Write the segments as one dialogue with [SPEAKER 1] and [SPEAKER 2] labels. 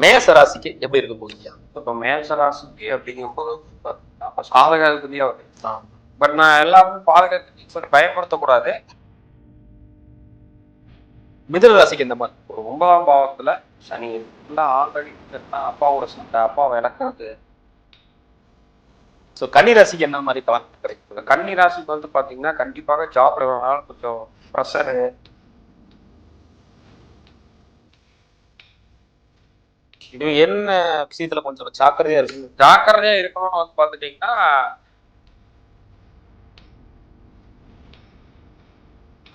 [SPEAKER 1] மேச ராசிக்கு எப்படி இருக்க போகுது?
[SPEAKER 2] இப்போ மேஷ ராசிக்கு அப்படிங்கும்போது அப்போ சாதகாதிபதியா வரும் பட் நான் எல்லாமே பாதகத்தை பயப்படுத்தக்கூடாது
[SPEAKER 1] மிதுன ராசிக்கு இந்த மாதிரி?
[SPEAKER 2] ஒரு ஒன்பதாம் பாவத்துல சனி ஃபுல்லாக ஆல்ரெடி அப்பாவோட சண்டை அப்பாவை இழக்கிறது
[SPEAKER 1] ஸோ கன்னி ராசிக்கு என்ன மாதிரி பலன் கிடைக்கும்
[SPEAKER 2] கன்னி ராசிக்கு வந்து பாத்தீங்கன்னா கண்டிப்பாக ஜாப்ல கொஞ்சம் ப்ரெஷரு
[SPEAKER 1] இது என்ன விஷயத்துல கொஞ்சம் ஜாக்கிரதையா இருக்கு
[SPEAKER 2] ஜாக்கிரதையா இருக்கணும்னு வந்து பார்த்துட்டீங்கன்னா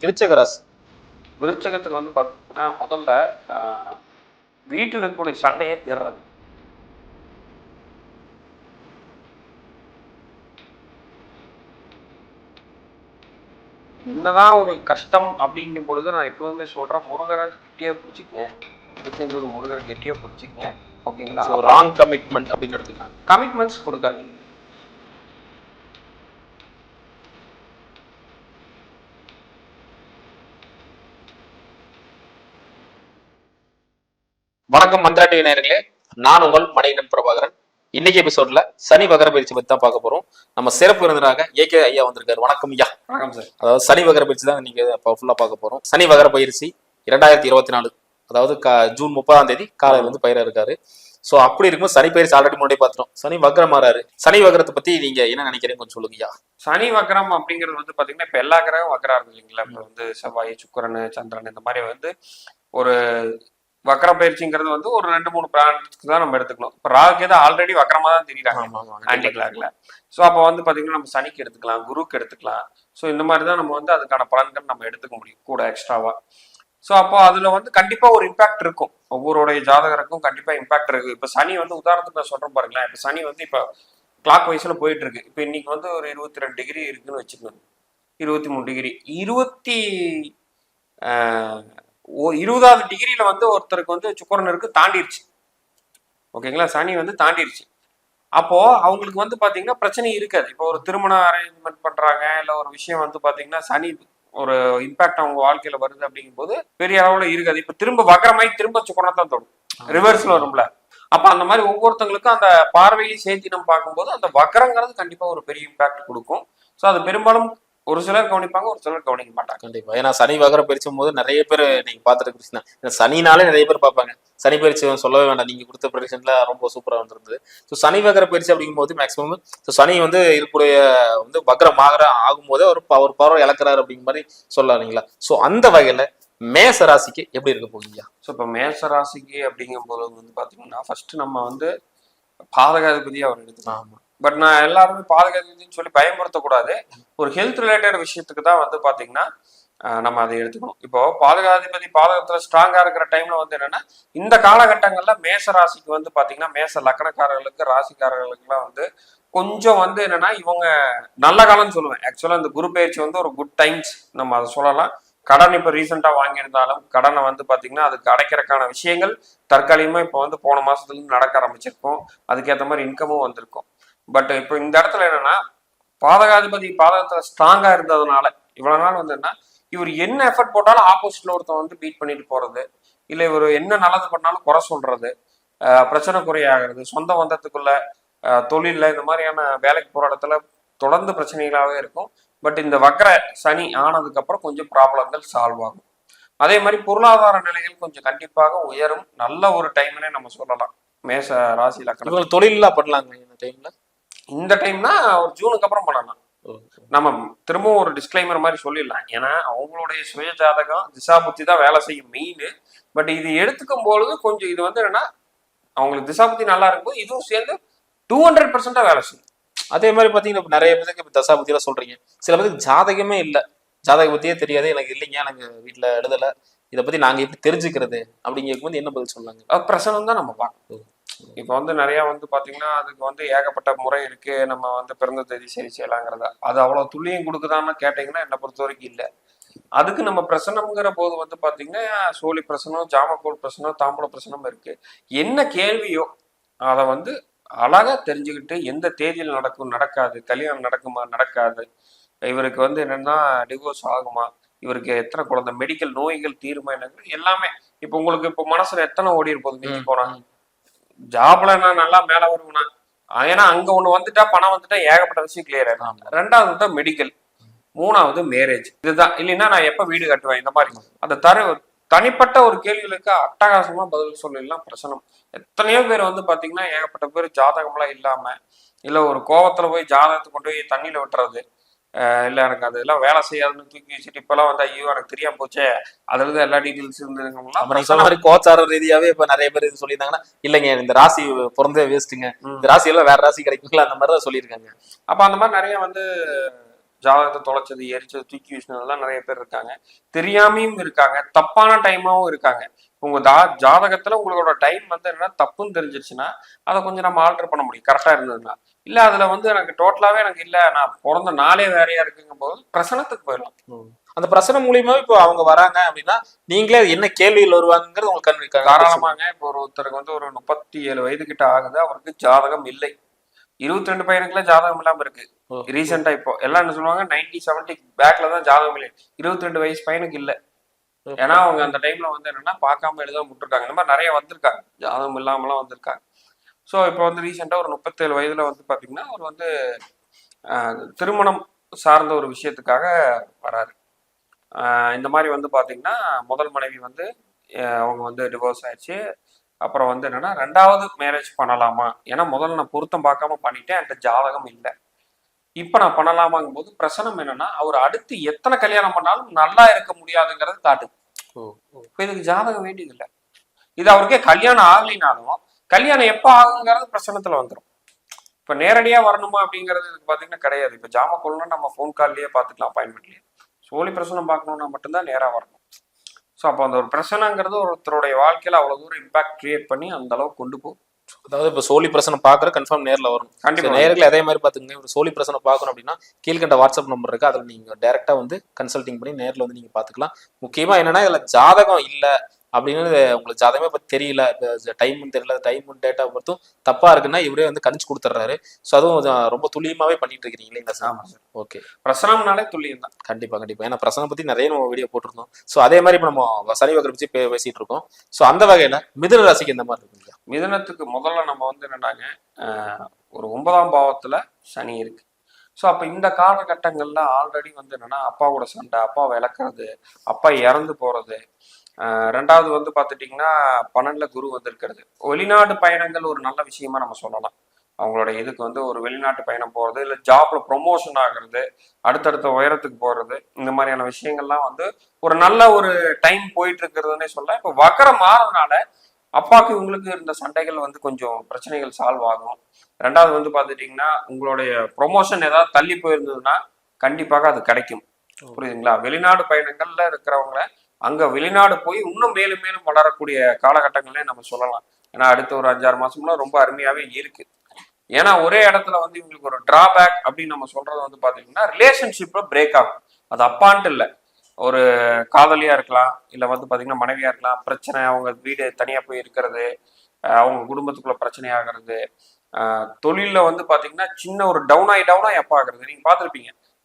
[SPEAKER 1] திருச்சக ராசி.
[SPEAKER 2] விருச்சகத்துக்கு வந்து பார்த்தீங்கன்னா முதல்ல வீட்டில் இருக்கக்கூடிய சண்டையே தீர்றது. என்னதான் ஒரு கஷ்டம் அப்படிங்கும் பொழுது நான் எப்பவுமே சொல்றேன் முருகரை கெட்டியா பிடிச்சிக்கங்க இருபத்தஞ்சு முருகரை கெட்டியா பிடிச்சிக்கங்க ஓகேங்களா?
[SPEAKER 1] ஸோ ராங் கமிட்மெண்ட் அப்படின்னு எடுத்துக்கலாம்
[SPEAKER 2] கமிட்மெண்ட்ஸ் கொடுக்காதீங்க.
[SPEAKER 1] வணக்கம் மந்திரா டிவி நேயர்களே. நான் உங்கள் மணிகண்டன் பிரபாகரன். இன்னைக்கு எபிசோட்ல சனி வகர பயிற்சி பத்தி தான் பார்க்க போறோம். நம்ம சிறப்பு விருந்தினராக ஏகே ஐயா வந்திருக்காரு. வணக்கம் ஐயா.
[SPEAKER 2] வணக்கம் சார்
[SPEAKER 1] அதாவது சனி வகர பயிற்சி தான் இன்னைக்கு ஃபுல்லா பார்க்க போறோம். சனி வகர பயிற்சி இரண்டாயிரத்தி இருபத்தி நாலு அதாவது கா- ஜூன் முப்பதாம் தேதி காலையில இருந்து பயிர இருக்காரு. சோ அப்படி இருக்கும்போது சனி பயிற்சி ஆல்ரெடி முன்னாடி பார்த்துட்டோம். சனி வக்ரம் மாறாரு. சனி வகரத்தை பத்தி நீங்க என்ன நினைக்கிறீங்க கொஞ்சம் சொல்லுங்க ஐயா.
[SPEAKER 2] சனி வக்ரம் அப்படிங்கிறது வந்து பாத்தீங்கன்னா இப்ப எல்லா கிரகம் வக்ரா இருக்கு இல்லைங்களா? இப்ப வந்து செவ்வாய் சுக்கிரன் சந்திரன் இந்த மாதிரி வந்து ஒரு வக்ர பயிற்சிங்கிறது வந்து ஒரு ரெண்டு மூணு பிளானட்ஸ்க்கு தான் நம்ம எடுத்துக்கணும். இப்ப ராகுக்கு தான் ஆல்ரெடி வக்ரமா தான் தெரியுறாங்க. ஆன்டி கிளாக்ல ஸோ அப்போ வந்து பாத்தீங்கன்னா நம்ம சனிக்கு எடுத்துக்கலாம் குருக்கு எடுத்துக்கலாம். ஸோ இந்த மாதிரி தான் நம்ம வந்து அதுக்கான பலன்கள் நம்ம எடுத்துக்க முடியும் கூட எக்ஸ்ட்ராவா ஸோ அப்போ அதுல வந்து கண்டிப்பா ஒரு இம்பாக்ட் இருக்கும். ஒவ்வொருடைய ஜாதகருக்கும் கண்டிப்பா இம்பாக்ட் இருக்கு. இப்போ சனி வந்து உதாரணத்துக்கு நான் சொல்றேன் பாருங்களேன். இப்போ சனி வந்து இப்போ கிளாக் வைஸ்ல போயிட்டு இருக்கு. இப்போ இன்னைக்கு வந்து ஒரு இருபத்தி ரெண்டு டிகிரி இருக்குன்னு வச்சுக்கோங்க. இருபத்தி மூணு டிகிரி இருபத்தி ஓ இருபதாவது டிகிரியில வந்து ஒருத்தருக்கு வந்து சுக்கரன் இருக்கு தாண்டிருச்சு. ஓகேங்களா? சனி வந்து தாண்டிருச்சு. அப்போ அவங்களுக்கு வந்து பாத்தீங்கன்னா பிரச்சனை இருக்காது. இப்போ ஒரு திருமணம் அரேஞ்ச்மெண்ட் பண்றாங்க இல்ல ஒரு விஷயம் வந்து பாத்தீங்கன்னா சனி ஒரு இம்பாக்ட் அவங்க வாழ்க்கையில வருது அப்படிங்கும்போது பெரிய அளவுல இருக்காது. இப்ப திரும்ப வக்கரமாய் திரும்ப சுக்கரம் தான் தொடும் ரிவர்ஸ்ல வரும்ல. அப்ப அந்த மாதிரி ஒவ்வொருத்தங்களுக்கும் அந்த பார்வையை சேர்த்து நம்ம பார்க்கும்போது அந்த வக்கரங்கிறது கண்டிப்பா ஒரு பெரிய இம்பாக்ட் கொடுக்கும். ஸோ அது பெரும்பாலும் ஒரு சிலர் கவனிப்பாங்க ஒரு சிலர் கவனிக்க மாட்டாங்க.
[SPEAKER 1] கண்டிப்பா. ஏன்னா சனி வகர பயிற்சியும் போது நிறைய பேர் நீங்க பாத்துட்டு சனினாலே நிறைய பேர் பார்ப்பாங்க. சனி பயிற்சி சொல்லவே வேண்டாம். நீங்க கொடுத்த ப்ரெடிஷன்ல ரொம்ப சூப்பரா வந்திருந்தது. ஸோ சனி வகர பயிற்சி அப்படிங்கும்போது மேக்ஸிமம் ஸோ சனி வந்து இருக்கக்கூடிய வந்து வக்ரம் ஆகிற ஆகும்போதே ஒரு ஒரு பவர் இழக்கிறாரு அப்படிங்கிற மாதிரி சொல்லலாம் இல்லைங்களா? ஸோ அந்த வகையில மேச ராசிக்கு எப்படி இருக்க போகுங்க
[SPEAKER 2] ஸோ இப்போ மேச ராசிக்கு அப்படிங்கும்போது வந்து பார்த்தீங்கன்னா ஃபர்ஸ்ட் நம்ம வந்து பாதகாதிபதி அவர் எடுத்துக்கலாம் பட் நான் எல்லாருமே பாதகாதிபதினு சொல்லி பயமுறுத்தக்கூடாது. ஒரு ஹெல்த் ரிலேட்டட் விஷயத்துக்கு தான் வந்து பார்த்தீங்கன்னா நம்ம அதை எடுத்துக்கணும். இப்போ பாதகாதிபதி பாதகத்துல ஸ்ட்ராங்கா இருக்கிற டைம்ல வந்து என்னன்னா இந்த காலகட்டங்கள்ல மேச ராசிக்கு வந்து பாத்தீங்கன்னா மேச லக்கணக்காரர்களுக்கு ராசிக்காரர்களுக்குலாம் வந்து கொஞ்சம் வந்து என்னன்னா இவங்க நல்ல காலம்னு சொல்லுவேன். ஆக்சுவலா இந்த குரு பயிற்சி வந்து ஒரு குட் டைம்ஸ் நம்ம அதை சொல்லலாம். கடன் இப்போ ரீசெண்டாக வாங்கியிருந்தாலும் கடனை வந்து பார்த்தீங்கன்னா அதுக்கு அடைக்கிறக்கான விஷயங்கள் தற்காலிகமாக இப்போ வந்து போன மாதத்துலேருந்து நடக்க ஆரம்பிச்சிருக்கோம். அதுக்கேற்ற மாதிரி இன்கமும் வந்திருக்கும். பட் இப்போ இந்த இடத்துல என்னன்னா பாதகாதிபதி பாதகத்துல ஸ்ட்ராங்கா இருந்ததுனால இவ்வளவு நாள் வந்து என்ன இவர் என்ன எஃபர்ட் போட்டாலும் ஆப்போசிட்ல ஒருத்தன் வந்து பீட் பண்ணிட்டு போறது இல்லை இவர் என்ன நல்லது பண்ணாலும் குறை சொல்றது ஆஹ் பிரச்சனை குறையாகிறது சொந்த பந்தத்துக்குள்ள ஆஹ் இந்த மாதிரியான வேலைக்கு போற இடத்துல தொடர்ந்து பிரச்சனைகளாகவே இருக்கும். பட் இந்த வக்கர சனி ஆனதுக்கு அப்புறம் கொஞ்சம் ப்ராப்ளங்கள் சால்வ் ஆகும். அதே மாதிரி பொருளாதார நிலைகள் கொஞ்சம் கண்டிப்பாக உயரும். நல்ல ஒரு டைம்னே நம்ம சொல்லலாம். மேச ராசி லக்கணம்.
[SPEAKER 1] இவங்க பண்ணலாங்க இந்த டைம்ல
[SPEAKER 2] இந்த டைம்னா ஒரு ஜூனுக்கு அப்புறம் பண்ணலாம் நம்ம திரும்பவும் ஒரு டிஸ்க்ளைமர் மாதிரி சொல்லிடலாம். ஏன்னா அவங்களுடைய சுய ஜாதகம் திசா புத்தி தான் வேலை செய்யும் மெயின் பட் இது எடுத்துக்கும் பொழுது கொஞ்சம் இது வந்து என்னன்னா அவங்களுக்கு திசா புத்தி நல்லா இருக்கும்போது இதுவும் சேர்ந்து டூ ஹண்ட்ரட் பர்சன்டா வேலை செய்யும்.
[SPEAKER 1] அதே மாதிரி பாத்தீங்கன்னா இப்ப நிறைய பேருக்கு இப்ப தசா பத்தி எல்லாம் சொல்றீங்க. சில பேருக்கு ஜாதகமே இல்ல. ஜாதக பத்தியே தெரியாது. எனக்கு இல்லைங்க எனக்கு வீட்டுல எழுதல. இதை பத்தி நாங்க எப்படி தெரிஞ்சுக்கிறது? அப்படிங்கும்போது என்ன பதில் சொன்னாங்க
[SPEAKER 2] பிரசனம் தான் நம்ம பார்க்கணும். இப்போ வந்து நிறைய வந்து பாத்தீங்கன்னா அதுக்கு வந்து ஏகப்பட்ட முறை இருக்கு. நம்ம வந்து பிறந்த தேதி சரி செய்யலாங்கிறத. அது அவ்வளவு துல்லியம் கொடுக்குதான்னு கேட்டீங்கன்னா என்னை பொறுத்த வரைக்கும் இல்லை. அதுக்கு நம்ம பிரசனம்ங்கிற போது வந்து பாத்தீங்கன்னா சோழி பிரசனம் ஜாமக்கோல் பிரசனம் தாம்பூல பிரசனம் இருக்கு. என்ன கேள்வியோ அதை வந்து அழகா தெரிஞ்சுக்கிட்டு எந்த தேதியில் நடக்கும் நடக்காது கல்யாணம் நடக்குமா நடக்காது இவருக்கு வந்து என்னன்னா டிவோர்ஸ் ஆகுமா இவருக்கு எத்தனை குழந்தை மெடிக்கல் நோய்கள் தீருமா என்னங்கிறது எல்லாமே. இப்போ உங்களுக்கு இப்போ மனசுல எத்தனை ஓடி இருப்போது மிஞ்சி போனா. ஜாப்ல நான் நல்லா மேல வருவேனா? ஏன்னா அங்க ஒண்ணு வந்துட்டா பணம் வந்துட்டா ஏகப்பட்ட விஷயம் கிளியர் ஆயிடும். ரெண்டாவது வந்து மெடிக்கல் மூணாவது மேரேஜ் இதுதான். இல்லைன்னா நான் எப்ப வீடு கட்டுவேன்? இந்த மாதிரி. அந்த தரு தனிப்பட்ட ஒரு கேள்விகளுக்கு அட்டகாசமா பதில் சொல்லலாம் பிரச்சனை எத்தனையோ பேர் வந்து பாத்தீங்கன்னா ஏகப்பட்ட பேர் ஜாதகம்லாம் இல்லாம இல்ல ஒரு கோவத்துல போய் ஜாதகத்தை கொண்டு போய் தண்ணியில விட்டுறது. இல்ல எனக்கு அதெல்லாம் வேலை செய்யாதுன்னு தூக்கி வச்சுட்டு இப்பெல்லாம் வந்து ஐயோ எனக்கு தெரியாம போச்சே. அதுல இருந்து எல்லா டீட்டெயில்ஸ் இருந்ததுங்கலாம்
[SPEAKER 1] சொன்ன மாதிரி கோச்சார ரீதியாவே இப்ப நிறைய பேர் இது சொல்லியிருந்தாங்கன்னா இல்லைங்க இந்த ராசி பிறந்தே வேஸ்ட்டுங்க. இந்த ராசி எல்லாம் வேற ராசி கிடைக்குங்களா? அந்த மாதிரி தான் சொல்லியிருக்காங்க.
[SPEAKER 2] அப்ப அந்த மாதிரி நிறைய வந்து ஜாதகத்தை தொலைச்சது எரிச்சது தூக்கி வீசினதெல்லாம் நிறைய பேர் இருக்காங்க. தெரியாமையும் இருக்காங்க தப்பான டைமாவும் இருக்காங்க. உங்க ஜா ஜாதகத்துல உங்களோட டைம் வந்து என்ன தப்புன்னு தெரிஞ்சிருச்சுன்னா அதை கொஞ்சம் நம்ம ஆல்டர் பண்ண முடியும். கரெக்டா இருந்ததுன்னா. இல்ல அதுல வந்து எனக்கு டோட்டலாவே எனக்கு இல்ல. நான் பிறந்த நாளே வேறையா இருக்குங்கும் போது பிரசனத்துக்கு போயிடலாம்.
[SPEAKER 1] அந்த பிரச்சனை மூலியமா இப்போ அவங்க வராங்க அப்படின்னா நீங்களே என்ன கேள்விகள் வருவாங்கிறது உங்களுக்கு
[SPEAKER 2] தாராளமாங்க இப்போ ஒரு ஒருத்தருக்கு வந்து ஒரு முப்பத்தி ஏழு வயது கிட்ட ஆகுது. அவருக்கு ஜாதகம் இல்லை. இருபத்தி ரெண்டு பையனுக்குள்ள ஜாதகம் இல்லாம இருக்கு. ரீசெண்டா இப்போ எல்லாம் என்ன சொல்லுவாங்க? நைன்டி செவன்டி பேக்ல தான் ஜாதகம் இல்லை. இருபத்தி ரெண்டு வயசு பையனுக்கு இல்ல. ஏன்னா அவங்க அந்த டைம்ல வந்து என்னன்னா பார்க்காம எழுதாம விட்டுருக்காங்க. இந்த மாதிரி நிறைய வந்திருக்காங்க. ஜாதகம் இல்லாமலாம் வந்திருக்காங்க. ஸோ இப்போ வந்து ரீசெண்டா ஒரு முப்பத்தேழு வயதுல வந்து பாத்தீங்கன்னா அவர் வந்து திருமணம் சார்ந்த ஒரு விஷயத்துக்காக வராரு. இந்த மாதிரி வந்து பாத்தீங்கன்னா முதல் மனைவி வந்து அவங்க வந்து டிவோர்ஸ் ஆயிடுச்சு. அப்புறம் வந்து என்னன்னா ரெண்டாவது மேரேஜ் பண்ணலாமா? ஏன்னா முதல்ல நான் பொருத்தம் பார்க்காம பண்ணிட்டேன் என்கிட்ட ஜாதகம் இல்லை. இப்போ நான் பண்ணலாமாங்கும் போது பிரச்சனம் என்னன்னா அவர் அடுத்து எத்தனை கல்யாணம் பண்ணாலும் நல்லா இருக்க முடியாதுங்கிறது
[SPEAKER 1] ஓ.
[SPEAKER 2] இப்போ இதுக்கு ஜாதகம் வேண்டியதில்லை. இது அவருக்கே கல்யாணம் ஆகலினாலும் கல்யாணம் எப்போ ஆகுங்கிறது பிரச்சனத்துல வந்துடும் இப்போ நேரடியா வரணுமா அப்படிங்கிறது இதுக்கு பார்த்தீங்கன்னா கிடையாது. இப்போ ஜாம கொள்ளணும் நம்ம ஃபோன் கால்லயே பார்த்துக்கலாம் அப்பாயின்மெண்ட்லயே சோழி பிரச்சனை பார்க்கணும்னா மட்டும்தான் நேரா வரணும். ஸோ அப்போ அந்த ஒரு பிரச்சனைங்கிறது ஒருத்தருடைய வாழ்க்கையில அவ்வளவு தூரம் இம்பாக்ட் கிரியேட் பண்ணி அந்த அளவுக்கு கொண்டு போகும்
[SPEAKER 1] அதாவது இப்ப சோழி பிரச்சனை பாக்குற கன்ஃபார்ம் நேர்ல வரும்
[SPEAKER 2] கண்டிப்பா.
[SPEAKER 1] நேரில் அதே மாதிரி பாத்துங்க ஒரு சோழி பிரச்சனை பார்க்கணும் அப்படின்னா கீழ்கண்ட வாட்ஸ்அப் நம்பர் இருக்கு. அதுல நீங்க டைரக்டா வந்து கன்சல்டிங் பண்ணி நேர்ல வந்து நீங்க பாத்துக்கலாம். முக்கியமா என்னன்னா இதுல ஜாதகம் இல்ல. அப்படின்னு உங்களுக்கு ஜாதகமே பத்தி தெரியல. டைம் தெரியல. டைம் டேட்டா பொறுத்தும் தப்பா இருக்குன்னா இவரே வந்து கணிச்சு கொடுத்துட்றாரு ஸோ அதுவும் ரொம்ப துல்லியமாவே பண்ணிட்டு இருக்கீங்க இல்லைங்களா சார்? ஓகே
[SPEAKER 2] பிரசனம்னாலே துல்லியம் தான்.
[SPEAKER 1] கண்டிப்பா கண்டிப்பா. ஏன்னா பிரசனை பத்தி நிறைய நம்ம வீடியோ போட்டிருந்தோம். ஸோ அதே மாதிரி இப்போ நம்ம சனி வகரை பத்தி பே- பேசிட்டு இருக்கோம். ஸோ அந்த வகையில மிதுன ராசிக்கு இந்த மாதிரி இருக்குங்களா
[SPEAKER 2] மிதனத்துக்கு முதல்ல நம்ம வந்து என்னன்னாங்க ஒரு ஒன்பதாம் பாவத்துல சனி இருக்கு. ஸோ அப்போ இந்த காலகட்டங்கள்ல ஆல்ரெடி வந்து என்னன்னா அப்பாவோட சண்டை அப்பாவை இழக்கிறது அப்பா இறந்து போறது ஆஹ், ரெண்டாவது வந்து பார்த்துட்டிங்கன்னா பன்னெண்டுல குரு வந்திருக்கிறது. வெளிநாடு பயணங்கள் ஒரு நல்ல விஷயமா நம்ம சொல்லலாம். அவங்களோட இதுக்கு வந்து ஒரு வெளிநாட்டு பயணம் போறது இல்லை ஜாப்ல ப்ரொமோஷன் ஆகுறது அடுத்தடுத்த உயரத்துக்கு போறது இந்த மாதிரியான விஷயங்கள்லாம் வந்து ஒரு நல்ல ஒரு டைம் போயிட்டு இருக்கிறதுனே சொல்ல இப்போ வக்கரம் மாறதுனால அப்பாவுக்கு இவங்களுக்கு இருந்த சண்டைகள் வந்து கொஞ்சம் பிரச்சனைகள் சால்வ் ஆகும். ரெண்டாவது வந்து பார்த்துட்டிங்கன்னா உங்களுடைய ப்ரொமோஷன் ஏதாவது தள்ளி போயிருந்ததுன்னா கண்டிப்பாக அது கிடைக்கும். புரியுதுங்களா? வெளிநாடு பயணங்கள்ல இருக்கிறவங்கள அங்க வெளிநாடு போய் இன்னும் மேலும் மேலும் வளரக்கூடிய காலகட்டங்களே நம்ம சொல்லலாம். ஏன்னா அடுத்த ஒரு அஞ்சாறு மாசம்லாம் ரொம்ப அருமையாவே இருக்கு. ஏன்னா ஒரே இடத்துல வந்து இவங்களுக்கு ஒரு டிராபேக் அப்படின்னு நம்ம சொல்றது வந்து பாத்தீங்கன்னா ரிலேஷன்ஷிப்ல பிரேக் ஆகும். அது அப்பான்ட்டு இல்லை. ஒரு காதலியா இருக்கலாம் இல்லை வந்து பாத்தீங்கன்னா மனைவியா இருக்கலாம் பிரச்சனை அவங்க வீடு தனியா போய் இருக்கிறது அவங்க குடும்பத்துக்குள்ள பிரச்சனை ஆகிறது தொழிலில் வந்து பார்த்தீங்கன்னா சின்ன ஒரு டவுன் ஆகி டவுன் ஆகி அப்பா ஆகுறது. நீங்க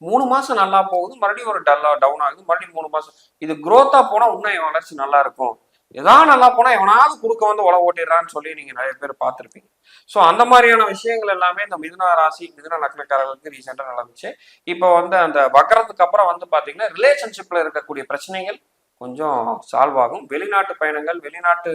[SPEAKER 2] மூணு மாசம் நல்லா போகுது மறுபடியும் ஒரு டல்லா டவுன் ஆகுது மறுபடியும் மூணு மாசம். இது குரோத்தா போனா இன்னும் என் வளர்ச்சி நல்லா இருக்கும். ஏதாவது நல்லா போனா எவனாவது குறுக்க வந்து உழவு ஓட்டிடுறான்னு சொல்லி நீங்க நிறைய பேர் பார்த்துருப்பீங்க. ஸோ அந்த மாதிரியான விஷயங்கள் எல்லாமே இந்த மிதுன ராசி மிதுன லக்னக்காரர்களுக்கு ரீசெண்டாக நடந்துச்சு. இப்போ வந்து அந்த வக்கரத்துக்கு அப்புறம் வந்து பாத்தீங்கன்னா ரிலேஷன்ஷிப்ல இருக்கக்கூடிய பிரச்சனைகள் கொஞ்சம் சால்வ் ஆகும். வெளிநாட்டு பயணங்கள் வெளிநாட்டு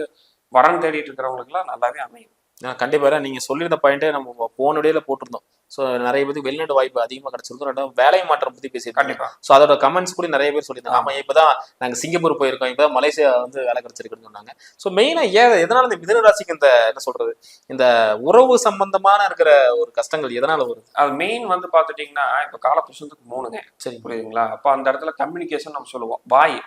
[SPEAKER 2] வரன் தேடிட்டு இருக்கிறவங்களுக்குலாம் நல்லாவே அமையும்.
[SPEAKER 1] நான் கண்டிப்பா. ஏன்னா நீங்க சொல்லியிருந்த பாயிண்டே நம்ம போன இடையில போட்டிருந்தோம். ஸோ நிறைய பேருக்கு வெளிநாட்டு வாய்ப்பு அதிகமா கிடைச்சிருக்கும் ரெண்டாவது வேலை மாற்றம் பத்தி பேசியிருக்கோம்
[SPEAKER 2] கண்டிப்பா.
[SPEAKER 1] ஸோ அதோட கமெண்ட்ஸ் கூட நிறைய பேர் சொல்லியிருந்தாங்க. ஆமா. இப்பதான் நாங்க சிங்கப்பூர் போயிருக்கோம். இப்பதான் மலேசியா வந்து வேலை கிடைச்சிருக்குன்னு சொன்னாங்க. ஸோ மெயினா ஏன் எதனால இந்த மிதுன ராசிக்கு இந்த என்ன சொல்றது இந்த உறவு சம்பந்தமான இருக்கிற ஒரு கஷ்டங்கள் எதனால வருது?
[SPEAKER 2] அது மெயின் வந்து பாத்துட்டீங்கன்னா இப்ப காலபுருஷத்துக்கு மூணுங்க.
[SPEAKER 1] சரி
[SPEAKER 2] புரியுதுங்களா? அப்ப அந்த இடத்துல கம்யூனிகேஷன் நம்ம சொல்லுவோம். வாய்.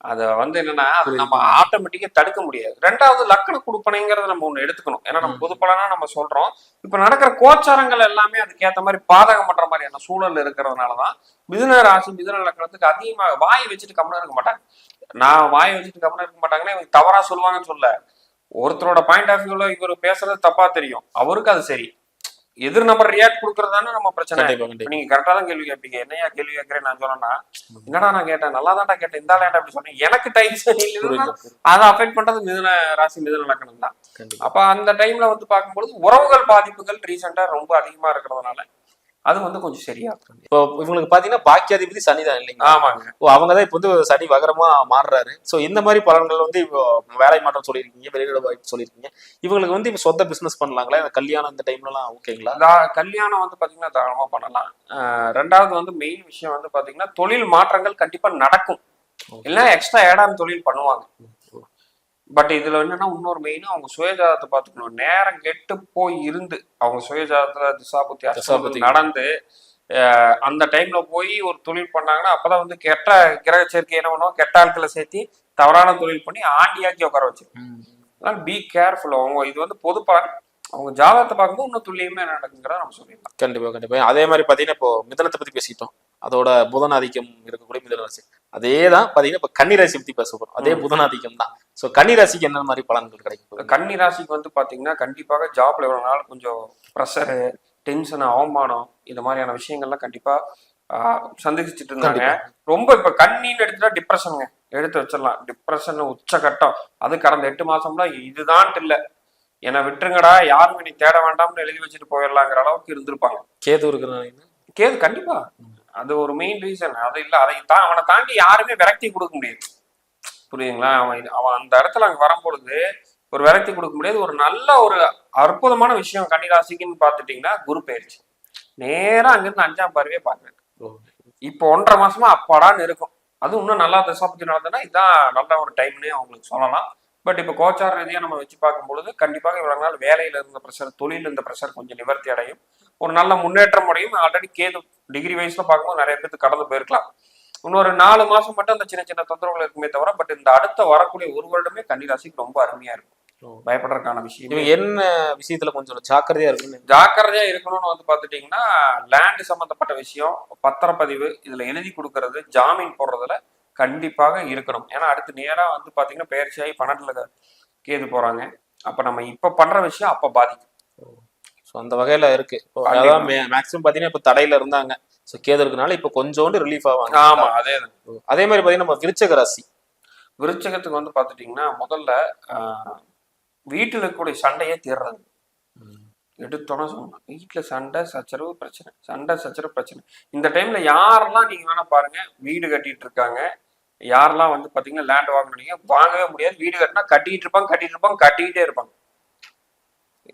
[SPEAKER 2] அத வந்து என்னன்னா அது நம்ம ஆட்டோமேட்டிக்கா தடுக்க முடியாது. ரெண்டாவது லக்கண குடுப்பனைங்கிறத நம்ம ஒண்ணு எடுத்துக்கணும். ஏன்னா நம்ம. பொதுப்பலனா நம்ம சொல்றோம். இப்ப நடக்கிற கோச்சாரங்கள் எல்லாமே அதுக்கேத்த மாதிரி பாதகம் பண்ற மாதிரியான சூழல் இருக்கிறதுனாலதான் மிதுன ராசி மிதுன லக்கணத்துக்கு அதிகமா வாய் வச்சுட்டு கம்மனம் இருக்க மாட்டாங்க. நான் வாய் வச்சுட்டு கம்மனம் இருக்க மாட்டாங்கன்னா இவங்க தவறா சொல்லுவாங்கன்னு சொல்ல ஒருத்தரோட பாயிண்ட் ஆஃப் வியூல இவர் பேசுறது தப்பா தெரியும். அவருக்கு அது சரி. எதிர் நம்பர் ரியாக்ட் கொடுக்கறதானே நம்ம பிரச்சனை. நீங்க கரெக்டா தான் கேள்வி கேட்பீங்க. என்னையா கேள்வி கேட்கறேன் நான் சொன்னேன்னா என்னடா நான் கேட்டேன்? நல்லா தான்டா கேட்டேன். இந்த லேண்டா அப்படி சொன்னேன். எனக்கு டைம். அதை அஃபெக்ட் பண்றது மிதுன ராசி மிதுன லக்கணம் தான். அப்ப அந்த டைம்ல வந்து பார்க்கும்பொழுது உறவுகள் பாதிப்புகள் ரீசெண்டா ரொம்ப அதிகமா இருக்கிறதுனால அது வந்து கொஞ்சம் சரியா
[SPEAKER 1] இப்போ இவங்களுக்கு பாத்தீங்கன்னா பாக்கியாதிபதி சனி தான் இல்லைங்க
[SPEAKER 2] ஆமாங்க.
[SPEAKER 1] ஓ அவங்க தான் இப்போ வந்து சனி வகரமா மாறுறாரு. சோ இந்த மாதிரி பலன்கள் வந்து இப்போ வேலை மாற்றம் சொல்லியிருக்கீங்க வெளியிட வாய்ப்பு சொல்லியிருக்கீங்க. இவங்களுக்கு வந்து இப்போ சொந்த பிசினஸ் பண்ணலாங்களா? இந்த கல்யாணம் இந்த டைம்லலாம் ஓகேங்களா?
[SPEAKER 2] கல்யாணம் வந்து பாத்தீங்கன்னா தாராளமா பண்ணலாம். ரெண்டாவது வந்து மெயின் விஷயம் வந்து பாத்தீங்கன்னா தொழில் மாற்றங்கள் கண்டிப்பா நடக்கும். இல்லைன்னா எக்ஸ்ட்ரா ஏடான தொழில் பண்ணுவாங்க. பட் இதுல என்னன்னா இன்னொரு மெயின் அவங்க சுயஜாதத்தை பார்த்துக்கணும். நேரம் கெட்டு போய் இருந்து அவங்க சுயஜாதத்துல திசாபுத்தி. அஸ்தமனம் நடந்து அந்த டைம்ல போய் ஒரு தொழில் பண்ணாங்கன்னா அப்பதான் வந்து கெட்ட கிரக சேர்க்கை என்ன பண்ணுவோம்? கெட்ட ஆட்களை சேர்த்து தவறான தொழில் பண்ணி ஆண்டியாக்கி உட்கார வச்சு அதனால பி கேர்ஃபுல் அவங்க இது வந்து பொது அவங்க ஜாதகத்தை பார்க்கும்போது இன்னும் துல்லியமே நடக்குங்கிறத நம்ம சொல்லிடலாம்.
[SPEAKER 1] கண்டிப்பா கண்டிப்பா. அதே மாதிரி பாத்தீங்கன்னா இப்போ மிதனத்தை பத்தி பேசிட்டோம். அதோட புதன் ஆதிக்கம் இருக்கக்கூடிய மிதன ராசி அதே தான் பாத்தீங்கன்னா இப்போ கன்னி ராசி பத்தி பேச போறோம். அதே. புதன் ஆதிக்கம் தான் சோ கன்னி ராசிக்கு என்ன மாதிரி பலன்கள் கிடைக்கும்?
[SPEAKER 2] கன்னி ராசிக்கு வந்து பாத்தீங்கன்னா கண்டிப்பாக ஜாப்ல இவ்வளவு நாள் கொஞ்சம் ப்ரெஷரு டென்ஷன் அவமானம் இந்த மாதிரியான விஷயங்கள்லாம் கண்டிப்பா ஆஹ், சந்திச்சுட்டு இருந்தாங்க. ரொம்ப இப்ப கண்ணின்னு எடுத்துட்டா டிப்ரெஷனுங்க எடுத்து வச்சிடலாம். டிப்ரெஷன் உச்சகட்டம் அது கடந்த எட்டு மாசம்ல இதுதான் இல்ல. என்னை விட்டுருங்கடா யாரும் என்னை தேட வேண்டாம்னு எழுதி வச்சுட்டு போயிடலாங்கிற அளவுக்கு இருந்திருப்பாங்க.
[SPEAKER 1] கேது இருக்கிற
[SPEAKER 2] கேது கண்டிப்பா. அது ஒரு மெயின் ரீசன் அது இல்ல. அதை தான் அவனை தாண்டி யாருமே விரக்தி கொடுக்க முடியாது. புரியுதுங்களா? அவன் அவன் அந்த இடத்துல அங்கே வரும்பொழுது ஒரு விரக்தி கொடுக்க முடியாது. ஒரு நல்ல ஒரு அற்புதமான விஷயம் கன்னிராசிக்குன்னு பார்த்துட்டீங்கன்னா குரு பயிற்சி நேரா அங்கிருந்து அஞ்சாம் பருவே பார்க்குறேன் இப்போ ஒன்றரை மாசமா அப்பாடான்னு இருக்கும். அது இன்னும் நல்லா தசாபத்தி நடந்ததுன்னா இதான் நல்ல ஒரு டைம்னே அவங்களுக்கு சொல்லலாம். பட் இப்போ கோச்சார் ரீதியாக நம்ம வச்சு பார்க்கும்பொழுது கண்டிப்பாக இவ்வளவு நாள் வேலையில இருந்த ப்ரெஷர் தொழில் இருந்த ப்ரெஷர் கொஞ்சம் நிவர்த்தி அடையும். ஒரு நல்ல முன்னேற்றம் அடையும். ஆல்ரெடி கேது டிகிரி வைஸ்ல பார்க்கும்போது நிறைய பேருக்கு கடந்து போயிருக்கலாம். இன்னொரு நாலு மாசம் மட்டும் அந்த சின்ன சின்ன தொந்தரவுகள் இருக்குமே தவிர பட் இந்த அடுத்த வரக்கூடிய ஒரு வருடமே கன்னிராசிக்கு ரொம்ப அருமையா இருக்கும். பயப்படுறதுக்கான விஷயம்
[SPEAKER 1] என்ன விஷயத்துல கொஞ்சம் ஜாக்கிரதையா இருக்குன்னு
[SPEAKER 2] ஜாக்கிரதையா இருக்கணும்னு வந்து பாத்துட்டீங்கன்னா லேண்ட் சம்பந்தப்பட்ட விஷயம் பத்திரப்பதிவு இதுல எழுதி கொடுக்கறது ஜாமீன் போடுறதுல கண்டிப்பாக இருக்கணும். ஏன்னா அடுத்து நேரா வந்து பாத்தீங்கன்னா பயிற்சியாகி பன்னெண்டுல கேது போறாங்க. அப்ப நம்ம இப்ப பண்ற விஷயம் அப்ப பாதிக்கும்.
[SPEAKER 1] ஸோ அந்த வகையில இருக்கு. இப்போ. அதான் மேக்ஸிமம் பாத்தீங்கன்னா இப்போ தடையில இருந்தாங்க. ஸோ கேது இருக்கனால இப்போ கொஞ்சோண்டு ரிலீஃப் ஆவாங்க.
[SPEAKER 2] ஆமா அதே
[SPEAKER 1] அதே மாதிரி பாத்தீங்கன்னா நம்ம விருச்சக ராசி.
[SPEAKER 2] விருச்சகத்துக்கு வந்து பாத்துட்டீங்கன்னா முதல்ல வீட்டுல இருக்கக்கூடிய சண்டையே தீர்றது. எடுத்தோன்னே சொல்லணும். வீட்டுல சண்டை சச்சரவு பிரச்சனை. சண்டை சச்சரவு பிரச்சனை. இந்த டைம்ல யாரெல்லாம் நீங்க வேணா பாருங்க வீடு கட்டிட்டு இருக்காங்க. யாரெல்லாம் வந்து பாத்தீங்கன்னா லேண்ட் வாங்கினீங்க வாங்கவே முடியாது. வீடு கட்டினா கட்டிட்டு இருப்பாங்க கட்டிட்டு இருப்பாங்க கட்டிக்கிட்டே இருப்பாங்க.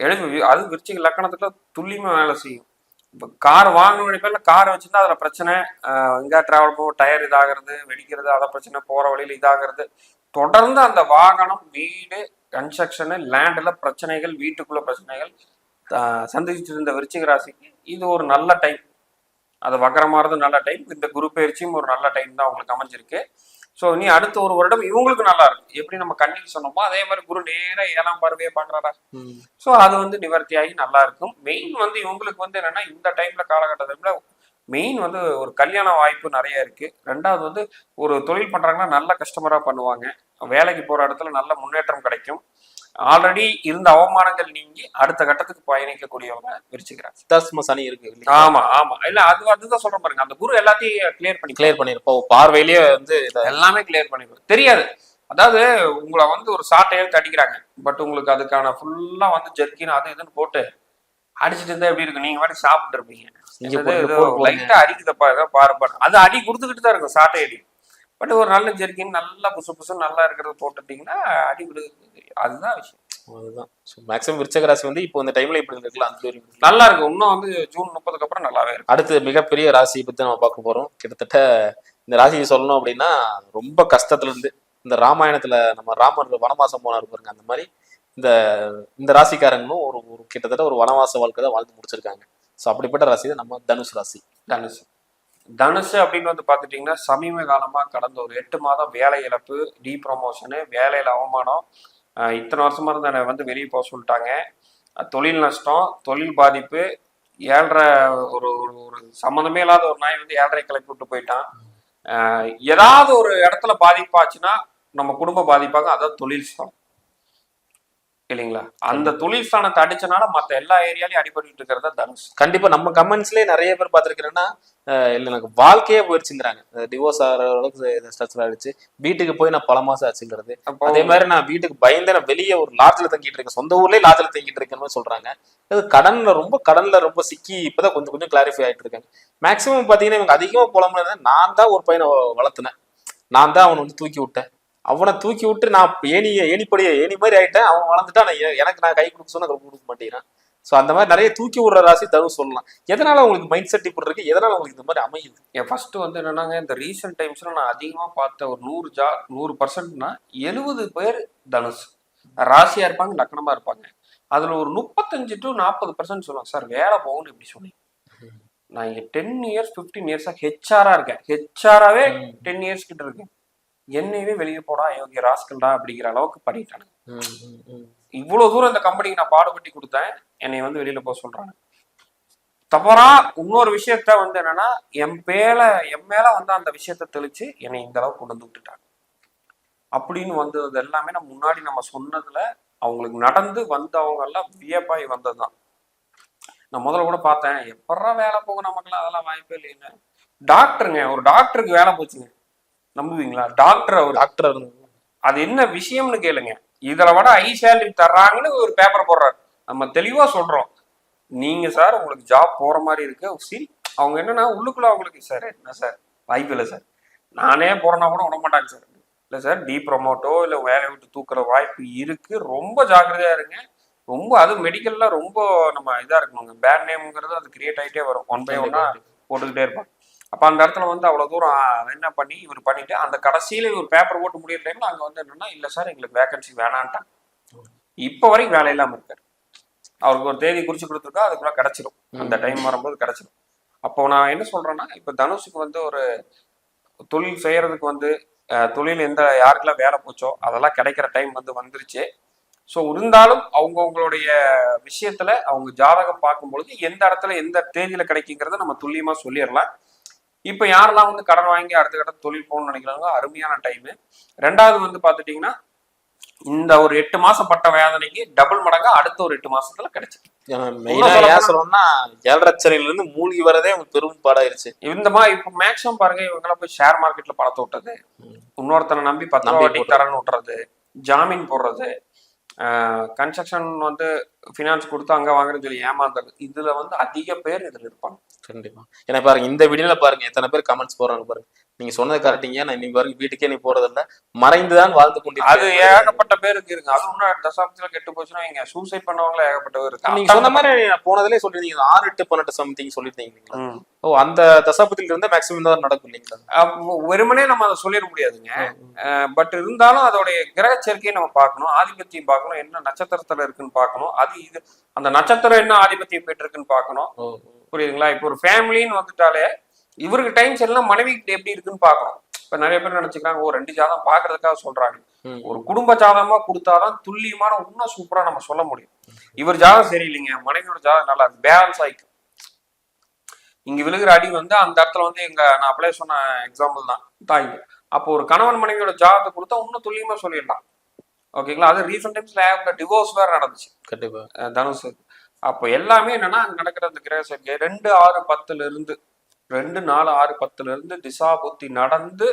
[SPEAKER 2] எழுது அது விருச்சிக லக்கணத்துல துல்லியமா வேலை செய்யும். இப்போ கார் வாங்கணும் நினைப்பேன் கார் வச்சிருந்தா அதுல பிரச்சனை ஆஹ் ட்ராவல் டிராவல் போக டயர் இதாகிறது வெடிக்கிறது அதை பிரச்சனை போற வழியில இதாகிறது. தொடர்ந்து அந்த வாகனம் வீடு கன்ஸ்ட்ரக்ஷனு லேண்டில் பிரச்சனைகள் வீட்டுக்குள்ள பிரச்சனைகள் சந்திச்சுட்டு இருந்த விருச்சிக ராசிக்கு இது ஒரு நல்ல டைம் அது வக்கரமாறது நல்ல டைம் இந்த குரு பயிற்சியும் ஒரு நல்ல டைம் தான் உங்களுக்கு அமைஞ்சிருக்கு. ஸோ இனி அடுத்த ஒரு வருடம் இவங்களுக்கு நல்லா இருக்கு. எப்படி நம்ம கண்ணில் சொன்னோமோ அதே மாதிரி குரு நேரா ஏழாம் பார்வையே பாக்குறாரா ஸோ அது வந்து நிவர்த்தியாகி நல்லா இருக்கும். மெயின் வந்து இவங்களுக்கு வந்து என்னன்னா இந்த டைம்ல காலகட்டத்தில் மெயின் வந்து ஒரு கல்யாண வாய்ப்பு நிறைய இருக்கு. ரெண்டாவது வந்து ஒரு தொழில் பண்றாங்கன்னா நல்ல கஸ்டமரா பண்ணுவாங்க. வேலைக்கு போற இடத்துல நல்ல முன்னேற்றம் கிடைக்கும். ஆல்ரெடி இருந்த அவமானங்கள் நீங்கி அடுத்த கட்டத்துக்கு பயணிக்கக்கூடியவங்க விரிச்சுக்கிறாங்க.
[SPEAKER 1] சித்தாஸ்ம சனி இருக்கு
[SPEAKER 2] ஆமா ஆமா. இல்ல அது அதுதான் சொல்றேன் பாருங்க. அந்த குரு எல்லாத்தையும் கிளியர் பண்ணி
[SPEAKER 1] கிளியர் பண்ணிருப்போம் பார்வையிலேயே வந்து
[SPEAKER 2] எல்லாமே கிளியர் பண்ணிடுவோம் தெரியாது. அதாவது உங்களை வந்து ஒரு சாட்டை எடுத்து அடிக்கிறாங்க. பட் உங்களுக்கு அதுக்கான ஃபுல்லா வந்து ஜெர்க்கின் அது இதுன்னு போட்டு அடிச்சிட்டு இருந்தா எப்படி இருக்கும்? நீங்க வாட்டி சாப்பிட்டு இருப்பீங்க. லைட்டா அடிக்குதப்பா ஏதோ பாரு பாரு அது அடி கொடுத்துக்கிட்டு தான் இருக்கும் சாட்டை அடி பட் ஒரு நல்ல ஜெர்க்கின் நல்லா புசு புசு நல்லா இருக்கிறத போட்டுட்டீங்கன்னா அடி விடுது அதுதான் விஷயம்.
[SPEAKER 1] அதுதான். மேக்ஸிமம் விருச்சக ராசி வந்து இப்போ இந்த டைம்ல இப்படி இருக்கலாம் அந்த
[SPEAKER 2] நல்லா இருக்கும் இன்னும் வந்து ஜூன் முப்பதுக்கு அப்புறம் நல்லாவே இருக்கும்
[SPEAKER 1] அடுத்து மிகப்பெரிய ராசியை பத்தி நம்ம பார்க்க போறோம். கிட்டத்தட்ட இந்த ராசியை சொல்லணும் அப்படின்னா ரொம்ப கஷ்டத்துல இருந்து இந்த ராமாயணத்துல நம்ம ராமர் வனவாசம் போனார் பாருங்க அந்த மாதிரி இந்த இந்த ராசிக்காரங்களும் ஒரு ஒரு கிட்டத்தட்ட ஒரு வனவாச வாழ்க்கை தான் வாழ்ந்து முடிச்சிருக்காங்க. ஸோ அப்படிப்பட்ட ராசி தான் நம்ம தனுஷ் ராசி.
[SPEAKER 2] தனுசு. தனுசு அப்படின்னு வந்து பார்த்துட்டிங்கன்னா சமீப காலமாக கடந்த ஒரு எட்டு மாதம் வேலை இழப்பு டீ ப்ரொமோஷனு வேலையில் அவமானம் இத்தனை வருஷமாக இருந்து என்னை வந்து வெளியே போக சொல்லிட்டாங்க. தொழில் நஷ்டம் தொழில் பாதிப்பு ஏழரை ஒரு ஒரு ஒரு சம்மந்தமே இல்லாத ஒரு நாய் வந்து ஏழரை கிளப்பி விட்டு போயிட்டான். ஏதாவது ஒரு இடத்துல பாதிப்பாச்சுன்னா நம்ம குடும்ப பாதிப்பாங்க அதான் தொழில் ஸ்தலம். இல்லைங்களா? அந்த தொழில் ஸ்தானத்தை அடிச்சனால மத்த எல்லா ஏரியாலையும் அடிபட்டு இருக்கிறதா தனுஷ்.
[SPEAKER 1] கண்டிப்பா. நம்ம கமெண்ட்ஸ்லயே நிறைய பேர் பார்த்திருக்கிறேன்னா அஹ் இல்ல எனக்கு வாழ்க்கையே போயிடுச்சுங்கிறாங்க டிவோர்ஸ் ஆகிற அளவுக்கு ஸ்ட்ரெஸ் ஆயிடுச்சு. வீட்டுக்கு போய் நான் பல மாசம் ஆச்சுங்கிறது. அதே மாதிரி நான் வீட்டுக்கு பயந்து நான் வெளியே ஒரு லாட்ஜ்ல தங்கிட்டு இருக்கேன். சொந்த ஊர்லயே லாட்ஜ்ல தங்கிட்டு இருக்கேன்னு சொல்றாங்க. அது கடன்ல ரொம்ப கடன்ல ரொம்ப சிக்கி இப்பதான் கொஞ்சம் கொஞ்சம் கிளாரிஃபை ஆயிட்டு இருக்காங்க மேக்சிமம் பாத்தீங்கன்னா இவங்க அதிகமா புலம்புனது நான் தான் ஒரு பையனை வளர்த்துனேன். நான் தான் அவனை வந்து தூக்கி விட்டேன். அவனை தூக்கி விட்டு நான் ஏணி ஏணிப்படியே ஏணி மாதிரி ஆயிட்டேன். அவன் வளர்ந்துட்டா நான் எனக்கு நான் கை கொடுக்க சொன்னா கொடுக்க மாட்டேங்கிறான். ஸோ அந்த மாதிரி நிறைய தூக்கி விடுற ராசி தரும் சொல்லலாம். எதனால உங்களுக்கு மைண்ட் செட் இப்படி இருக்கு? எதனால உங்களுக்கு இந்த மாதிரி அமையுது?
[SPEAKER 2] என் ஃபர்ஸ்ட் வந்து என்னன்னாங்க இந்த ரீசெண்ட் டைம்ஸ்ல நான் அதிகமா பார்த்த ஒரு நூறு ஜா நூறு பர்சன்ட்னா எழுபது பேர் தனுஷ் ராசியா இருப்பாங்க லக்னமா இருப்பாங்க. அதுல ஒரு முப்பத்தஞ்சு டு நாற்பது பர்சன்ட் சொல்லுவாங்க சார் வேலை போகும்னு எப்படி சொன்னீங்க. நான் இங்க டென் இயர்ஸ் பிப்டீன் இயர்ஸா ஹெச்ஆரா இருக்கேன். ஹெச்ஆராவே டென் இயர்ஸ் கிட்ட இருக்கேன். என்னையவே வெளியே போடா யோகிய ராஸ்கல்டா அப்படிங்கிற அளவுக்கு பண்ணிட்டானுங்க இவ்வளவு தூரம் இந்த கம்பெனிக்கு நான் பாடுபட்டி கொடுத்தேன். என்னை வந்து வெளியில போக சொல்றாங்க. தவறா இன்னொரு விஷயத்த வந்து என்னன்னா என் மேல என் மேல வந்து அந்த விஷயத்த தெளிச்சு என்னை இந்த அளவுக்கு கொண்டு வந்து விட்டுட்டாங்க. அப்படின்னு வந்தது எல்லாமே நம்ம முன்னாடி நம்ம சொன்னதுல அவங்களுக்கு நடந்து வந்தவங்க எல்லாம் வியப்பாய் வந்ததுதான். நான் முதல்ல கூட பார்த்தேன் எப்படா வேலை போகும் நமக்குலாம் அதெல்லாம் வாய்ப்பே இல்லைன்னு. டாக்டருங்க ஒரு டாக்டருக்கு வேலை போச்சுங்க. நம்புவீங்களா? டாக்டர் அவர்.
[SPEAKER 1] டாக்டர்
[SPEAKER 2] அது என்ன விஷயம்னு கேளுங்க. இதுல விட ஐ சேலரி தர்றாங்கன்னு ஒரு பேப்பர் போடுறாரு. நம்ம தெளிவா சொல்றோம். நீங்க சார் உங்களுக்கு ஜாப் போற மாதிரி இருக்கு. சரி அவங்க என்னன்னா உள்ளுக்குள்ள அவங்களுக்கு சார் என்ன சார் வாய்ப்பு இல்லை சார் நானே போறேன்னா கூட விட மாட்டாங்க சார் இல்லை சார் டி ப்ரொமோட்டோ இல்லை வேலையை விட்டு தூக்குற வாய்ப்பு இருக்கு. ரொம்ப ஜாக்கிரதையா இருங்க. ரொம்ப அது மெடிக்கல்ல ரொம்ப நம்ம இதா இருக்கணுங்க. பேட் நேம்ங்கிறது அது கிரியேட் ஆகிட்டே வரும். ஒன் பை ஒன்னா போட்டுக்கிட்டே இருப்பாங்க. அப்போ அந்த இடத்துல வந்து அவ்வளவு தூரம் என்ன பண்ணி இவர் பண்ணிட்டு அந்த கடைசியில இவர் பேப்பர் போட்டு முடியிற டைம்ல அங்க வந்து என்னன்னா இல்ல சார் எங்களுக்கு வேகன்சி வேணான்ட்டாங்க இப்ப வரைக்கும் வேலை இல்லாம இருக்காரு. அவருக்கு ஒரு தேதி குறிச்சு கொடுத்துருக்கா அதுக்குள்ள கிடைச்சிரும். அந்த டைம் வரும்போது கிடைச்சிரும். அப்போ நான் என்ன சொல்றேன்னா இப்ப தனுஷுக்கு வந்து ஒரு தொழில் செய்யறதுக்கு வந்து தொழில் எந்த யாருக்கெல்லாம் வேலை போச்சோ அதெல்லாம் கிடைக்கிற டைம் வந்து வந்துருச்சு. ஸோ இருந்தாலும் அவங்கவுங்களுடைய விஷயத்துல அவங்க ஜாதகம் பார்க்கும் பொழுது எந்த இடத்துல எந்த தேதியில கிடைக்குங்கிறத நம்ம துல்லியமா சொல்லிடலாம். இப்போ யாரெல்லாம் வந்து கடன் வாங்கி அடுத்த கட்ட தொழில் போகணும்னு நினைக்கிறாங்களோ அருமையான டைமு ரெண்டாவது வந்து பார்த்துட்டிங்கன்னா இந்த ஒரு எட்டு மாசம் பட்ட வேதனைக்கு டபுள் மடங்கா அடுத்த ஒரு எட்டு மாசத்துல கிடைச்சிருக்கு.
[SPEAKER 1] மெயினா
[SPEAKER 2] சொல்ல
[SPEAKER 1] ஏன் சொல்லணும்னா ஏழரை சனில இருந்து மூழ்கி வரதே பெரும் பாடாயிருச்சு.
[SPEAKER 2] இந்த மாதிரி இப்போ மேக்ஸிமம் பாருங்க இவங்கெல்லாம் போய் ஷேர் மார்க்கெட்ல பணத்தை விட்டது. இன்னொருத்தனை நம்பி பத்து ரூபா வட்டி. தரேன்னு விட்டுறது ஜாமீன் போடுறது கன்ஸ்ட்ரக்ஷன் வந்து ஃபினான்ஸ் கொடுத்து அங்க வாங்குறேன்னு சொல்லி ஏமாந்துறது இதுல வந்து அதிக பேர் இதுல இருப்பாங்க.
[SPEAKER 1] கண்டிப்பா. ஏன்னா பாருங்க இந்த வீடியோல பாருங்க எத்தனை பேர் கமெண்ட்ஸ் போறாங்க பாருங்க. நீங்க சொன்னது கரெக்டிங்க நான் இன்னைக்கு பாருங்க வீட்டுக்கே நீ போறது இல்ல மறைந்துதான் வாழ்ந்து
[SPEAKER 2] அது
[SPEAKER 1] கொண்டிருக்கேன்
[SPEAKER 2] ஏகப்பட்ட பேருக்கு இருக்கு. அது இன்னும் தசாப்தத்துல கெட்டு போச்சுன்னா இங்க சூசைட் பண்ணவங்கள ஏகப்பட்ட பேர்
[SPEAKER 1] நீங்க சொன்ன மாதிரி போனதுலயே சொல்லிருந்தீங்க ஆறு எட்டு பன்னெண்டு சம்திங்?
[SPEAKER 2] ம்.
[SPEAKER 1] ஓ அந்த தசாபத்தில் இருந்தா மேக்ஸிமம் தான் நடக்கும் இல்லைங்களா?
[SPEAKER 2] வெறுமனே நம்ம அதை சொல்லிட முடியாதுங்க. பட் இருந்தாலும் அதோடைய கிரக சேர்க்கையை நம்ம பார்க்கணும். ஆதிபத்தியம் பார்க்கணும். என்ன நட்சத்திரத்துல இருக்குன்னு பார்க்கணும். அது இது அந்த நட்சத்திரம் என்ன ஆதிபத்தியம் பெற்றிருக்குன்னு பார்க்கணும். புரியுதுங்களா? இப்போ ஒரு ஃபேமிலின்னு வந்துட்டாலே இவருக்கு டைம் எல்லாம் மனைவிக்கு எப்படி இருக்குன்னு பார்க்கணும். இப்ப நிறைய பேர் நினைச்சுக்கிறாங்க ஓ ரெண்டு ஜாதகம் பாக்குறதுக்காக சொல்றாங்க. ஒரு குடும்ப ஜாதகமா கொடுத்தாதான் துல்லியமான இன்னும் சூப்பரா நம்ம சொல்ல முடியும். இவர் ஜாதகம் சரியில்லைங்க மனைவியோட ஜாதகம் நல்லா இருக்கு பேலன்ஸ் ஆயிக்கும். இங்க விழுகிற அடி வந்து அந்த இடத்துல வந்து எங்க நான் அப்ளை சொன்ன எக்ஸாம்பிள் தான் தாய். அப்போ ஒரு கணவன் மனைவியோட ஜாதகத்தை கொடுத்தா இன்னும் துல்லியமா சொல்லிடலாம். ஓகேங்களா? அது ரீசெண்ட் டைம்ஸ்ல டிவோர்ஸ் வேற நடந்துச்சு.
[SPEAKER 1] கண்டிப்பா.
[SPEAKER 2] தனுஷ் அப்போ எல்லாமே என்னன்னா அங்க நடக்கிற அந்த கிரக சேர்க்கை ரெண்டு ஆறு பத்துல இருந்து ரெண்டு நாலு ஆறு பத்துல இருந்து திசா புத்தி நடந்து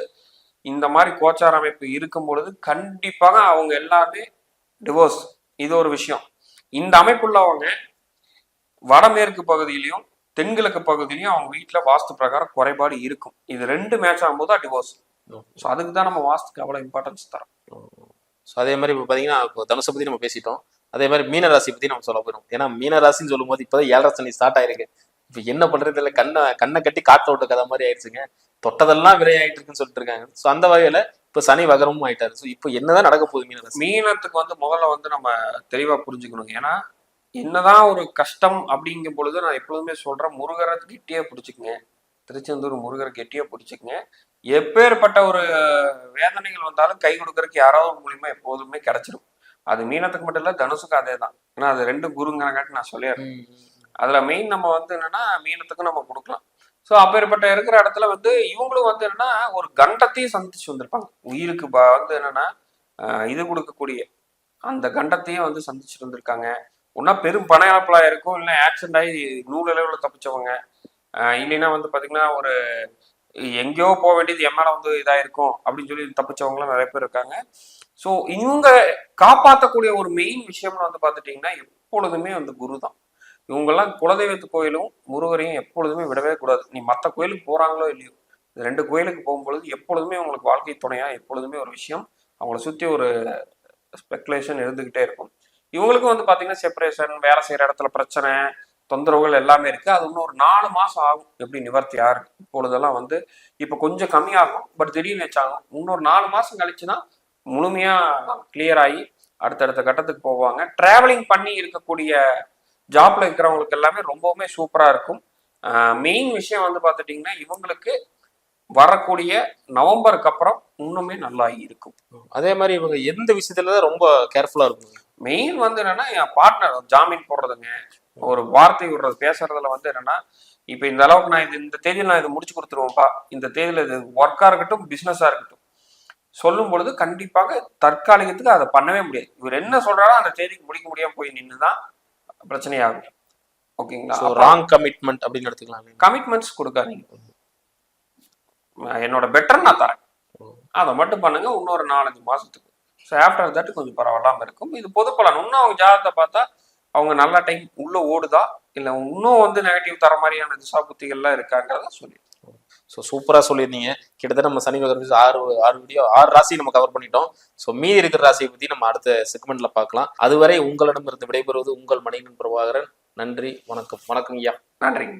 [SPEAKER 2] இந்த மாதிரி கோச்சார அமைப்பு இருக்கும் பொழுது கண்டிப்பாக அவங்க எல்லாமே டிவோர்ஸ் இது ஒரு விஷயம். இந்த அமைப்புள்ளவங்க வடமேற்கு பகுதியிலையும் தென்கிழக்கு பகுதியிலையும் அவங்க வீட்டுல வாஸ்து பிரகாரம் குறைபாடு இருக்கும். இது ரெண்டு மேட்ச் ஆகும்போது தான் டிவோர்ஸ் ஸோ அதுக்கு தான் நம்ம வாஸ்துக்கு அவ்வளவு இம்பார்ட்டன்ஸ் தரோம்.
[SPEAKER 1] ஸோ அதே மாதிரி இப்போ பார்த்தீங்கன்னா இப்போ தனுசை பற்றி நம்ம பேசிட்டோம். அதே மாதிரி மீனராசி பற்றி நம்ம சொல்ல போயிடும் ஏன்னா மீனராசின்னு சொல்லும்போது சொல்லும்போது இப்போதான் ஏழரை சனி ஸ்டார்ட் ஆயிருக்கு. இப்போ என்ன பண்ணுறது இல்லை கண்ணை கண்ணை கட்டி காட்டில் விட்ட கதை மாதிரி ஆயிடுச்சுங்க. தொட்டதெல்லாம் விரையாயிட்டு இருக்குன்னு சொல்லிட்டு இருக்காங்க. ஸோ அந்த வகையில் இப்போ சனி வகரமும் ஆயிட்டாரு. ஸோ இப்போ என்னதான் நடக்க போகுது மீனராசி
[SPEAKER 2] மீனத்துக்கு வந்து முதல்ல வந்து நம்ம தெளிவாக புரிஞ்சுக்கணும் ஏன்னா என்னதான் ஒரு கஷ்டம் அப்படிங்கும் பொழுது நான் எப்பொழுதுமே சொல்கிறேன் முருகரை கெட்டியா பிடிச்சிக்கங்க. திருச்செந்தூர் முருகரை கெட்டியா பிடிச்சிக்கங்க. எப்பேற்பட்ட ஒரு வேதனைகள் வந்தாலும் கை கொடுக்கறதுக்கு யாராவது மூலியமா எப்போதுமே கிடைச்சிடும் அது மீனத்துக்கு மட்டும் இல்ல தனுசுக்கு அதே தான் ஏன்னா அது ரெண்டு குருங்கிறங்காட்டி நான் சொல்லிடுறேன் அதுல மெயின் நம்ம வந்து என்னன்னா மீனத்துக்கு நம்ம கொடுக்கலாம். ஸோ அப்பேற்பட்ட இருக்கிற இடத்துல வந்து இவங்களும் வந்து என்னன்னா ஒரு கண்டத்தையும் சந்திச்சு வந்திருப்பாங்க. உயிருக்கு வந்து என்னன்னா இது கொடுக்கக்கூடிய அந்த கண்டத்தையும் வந்து சந்திச்சுட்டு இருந்திருக்காங்க ஒன்னா பெரும் பண இழப்பலா இருக்கும் இல்லை ஆக்சிடென்ட் ஆகி நூறு அளவில் தப்பிச்சவங்க. இல்லைன்னா வந்து பார்த்தீங்கன்னா ஒரு எங்கேயோ போக வேண்டியது என் மேலே வந்து இதாயிருக்கும் அப்படின்னு சொல்லி தப்பிச்சவங்களாம் நிறைய பேர் இருக்காங்க. ஸோ இவங்க காப்பாற்றக்கூடிய ஒரு மெயின் விஷயம்னு வந்து பார்த்துட்டிங்கன்னா எப்பொழுதுமே வந்து குரு தான். இவங்கெல்லாம் குலதெய்வத்து கோயிலும் முருகரையும் எப்பொழுதுமே விடவே கூடாது. நீ மற்ற கோயிலுக்கு போகிறாங்களோ இல்லையோ ரெண்டு கோயிலுக்கு போகும்பொழுது எப்பொழுதுமே உங்களுக்கு வாழ்க்கை துணையாக எப்பொழுதுமே ஒரு விஷயம். அவங்கள சுற்றி ஒரு ஸ்பெக்குலேஷன் இருந்துக்கிட்டே இருக்கும். இவங்களுக்கும் வந்து பார்த்தீங்கன்னா செப்பரேஷன் வேலை செய்கிற இடத்துல பிரச்சனை தொந்தரவுகள் எல்லாமே இருக்கு. அது இன்னும் ஒரு நாலு மாசம் ஆகும் எப்படி நிவர்த்தி ஆகும் இப்பொழுதெல்லாம் வந்து இப்ப கொஞ்சம் கம்மியாகும். பட் திடீர்னு வச்சாகும் இன்னொரு நாலு மாசம் கழிச்சுன்னா முழுமையா கிளியர் ஆகி அடுத்தடுத்த கட்டத்துக்கு போவாங்க. டிராவலிங் பண்ணி இருக்கக்கூடிய ஜாப்ல இருக்கிறவங்களுக்கு எல்லாமே ரொம்பவுமே சூப்பரா இருக்கும். மெயின் விஷயம் வந்து பார்த்துட்டிங்கன்னா இவங்களுக்கு வரக்கூடிய நவம்பருக்கு அப்புறம் இன்னுமே நல்லா இருக்கும்.
[SPEAKER 1] அதே மாதிரி இவங்க எந்த விஷயத்துல தான் ரொம்ப கேர்ஃபுல்லா இருக்கும்
[SPEAKER 2] மெயின் வந்து என்னன்னா என் பார்ட்னர் ஜாமீன் போடுறதுங்க. ஒரு வார்த்தை விடுறது பேசுறதுல வந்து என்னன்னா இப்ப இந்த அளவுக்கு நான் இது இந்த தேதியில் நான் இது முடிச்சு கொடுத்துருவேன்ப்பா இந்த தேதியில இது ஒர்க்கா இருக்கட்டும் பிசினஸா இருக்கட்டும். சொல்லும் பொழுது கண்டிப்பாக தற்காலிகத்துக்கு அதை பண்ணவே முடியாது. இவர் என்ன சொல்றாரோ அந்த தேதிக்கு முடிக்க முடியாம போய் நின்றுதான் பிரச்சனையாகும். ஓகேங்களா?
[SPEAKER 1] ராங் கமிட்மெண்ட் அப்படின்னு எடுத்துக்கலாம்.
[SPEAKER 2] கமிட்மெண்ட்ஸ் கொடுக்காதீங்க. என்னோட பெட்டர் நான் தரேன். அதை மட்டும் பண்ணுங்க இன்னொரு நாலஞ்சு மாசத்துக்கு. ஸோ ஆஃப்டர் தட் கொஞ்சம் பரவாயில்லாம இருக்கும். இது பொது பலன் இன்னும் அவங்க ஜாதகத்தை பார்த்தா அவங்க நல்ல டைம் உள்ள ஓடுதா? இல்ல இன்னும் வந்து நெகட்டிவ் தர மாதிரியான திசா புத்திகள்லாம் இருக்காங்கிறத சொல்லி
[SPEAKER 1] ஸோ சூப்பராக சொல்லியிருந்தீங்க. கிட்டத்தட்ட நம்ம சனி வகை ஆறு ஆறு வீடியோ ஆறு ராசி நம்ம கவர் பண்ணிட்டோம். ஸோ மீதி இருக்கிற ராசியை பற்றி நம்ம அடுத்த செக்மெண்ட்ல பார்க்கலாம். அதுவரை உங்களிடமிருந்து விடைபெறுவது உங்கள் மணிகன் பிரபாகரன் நன்றி வணக்கம். வணக்கம் ஐயா.
[SPEAKER 2] நன்றிங்க.